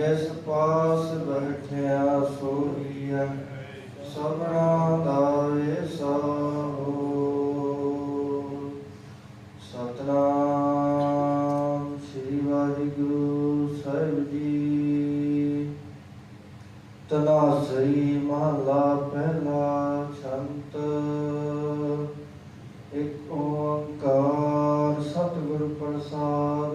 ਜਿਸ ਪਾਸ ਬੈਠਿਆ ਸੋਈਐ ਸਭਨਾ ਦਾ ਏਸਾਹੋ ਸਤਨਾਮ ਸ੍ਰੀ ਵਾਹਿਗੁਰੂ ਸਾਹਿਬ ਜੀ। ਤਨਾਸਰੀ ਮਹਲਾ ਪਹਿਲਾ ਸੰਤ। ਇੱਕ ਓੰਕਾਰ ਸਤਿਗੁਰ ਪ੍ਰਸਾਦ।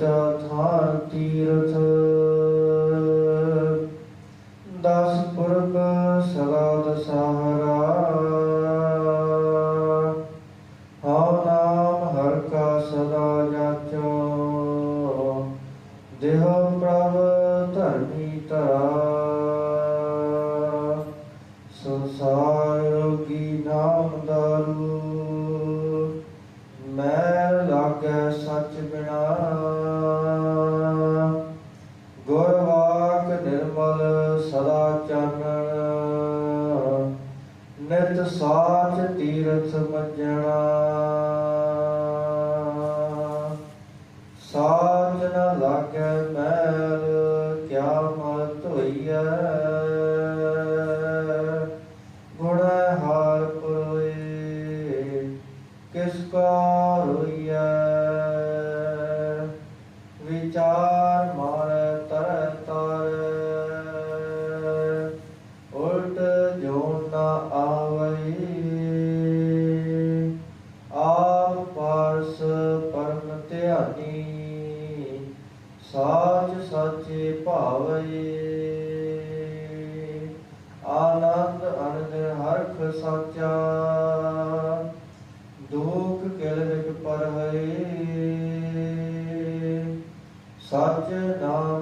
ਗਿਆਨ ਸਾਚਾ ਥਾਨ ਸਾਚ ਪਰਮ ਧਿਆਨੀ, ਸਾਚ ਸਾਚੇ ਭਾਵਈ ਆਨੰਦ ਅਨੰਦ ਹਰਖ ਸਾਚਾ, ਦੁਖ ਕਿਲ ਵਿਕ ਪਰ ਹੈ ਸੱਚ ਨਾਮ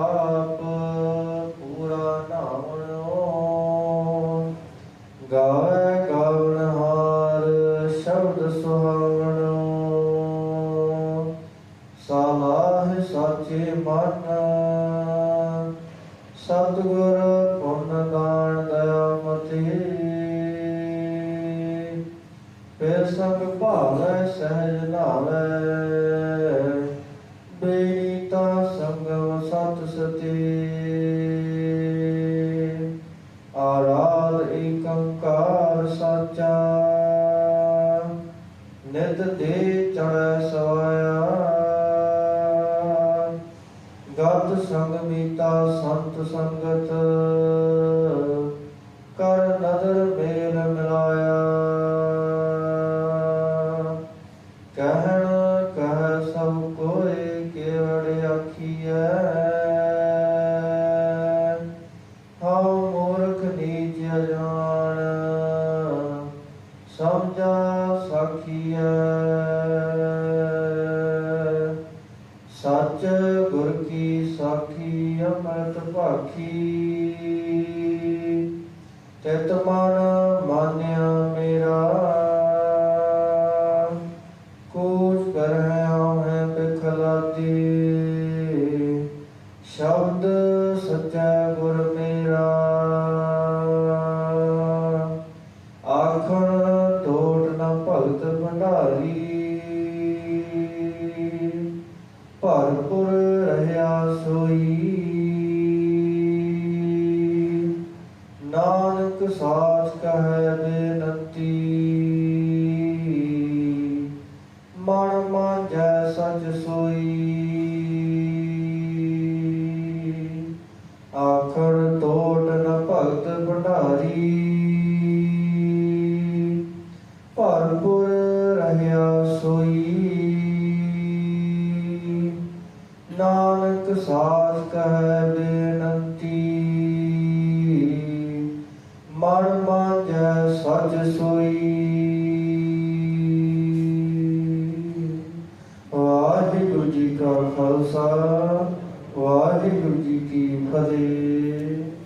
ਮੀਤ ਪੂਰਾ ਨਾਮਣੋ ਗਾਵੇ ਗਾਵਣ ਹਾਰ ਸ਼ਬਦ ਸੁਹਾਵਣੋ ਸਲਾਹ ਸਾਚੇ ਮਨ। ਸਤਿਗੁਰ ਪੁੰਨ ਦਾਨ ਦਇਆ ਮਤੀ। ਫਿਰ ਸੰਗ ਭਾਵੈ ਸਹਿਜ ਨਾਵੈ ਸੰਗ ਮੀਤਾ ਸੰਤ ਸੰਗਤ, ਕਰ ਨਦਰ ਮੇਲ ਮਿਲਾਇਆ। ਕਹਿਣ ਕਹਿ ਸਭ ਕੋਏ ਕੇਵੜ ਆਖੀਐ? ਹਉ ਸੱਚ ਗੁਰ ਕੀ ਸਾਖੀ ਅੰਮ੍ਰਿਤ ਭਾਖੀ। ਤਿਤ ਮਨ ਮਾਨਿਆ ਮੇਰਾ। ਸੋਈ। ਨਾਨਕ ਸਾਚ ਕਹੈ ਬੇਨਤੀ। ਮਨ ਮਾਂਜੈ ਸਚ ਸੋਈ। ਨਾਨਕ ਸਾਸ ਕਹਿ ਬੇਨੰਤੀ। ਮਨ ਮਾਂਜੈ ਸਜ ਸੋਈ। ਵਾਹਿਗੁਰੂ ਜੀ ਕਾ ਖਾਲਸਾ, ਵਾਹਿਗੁਰੂ ਜੀ ਕੀ ਫਤਿਹ।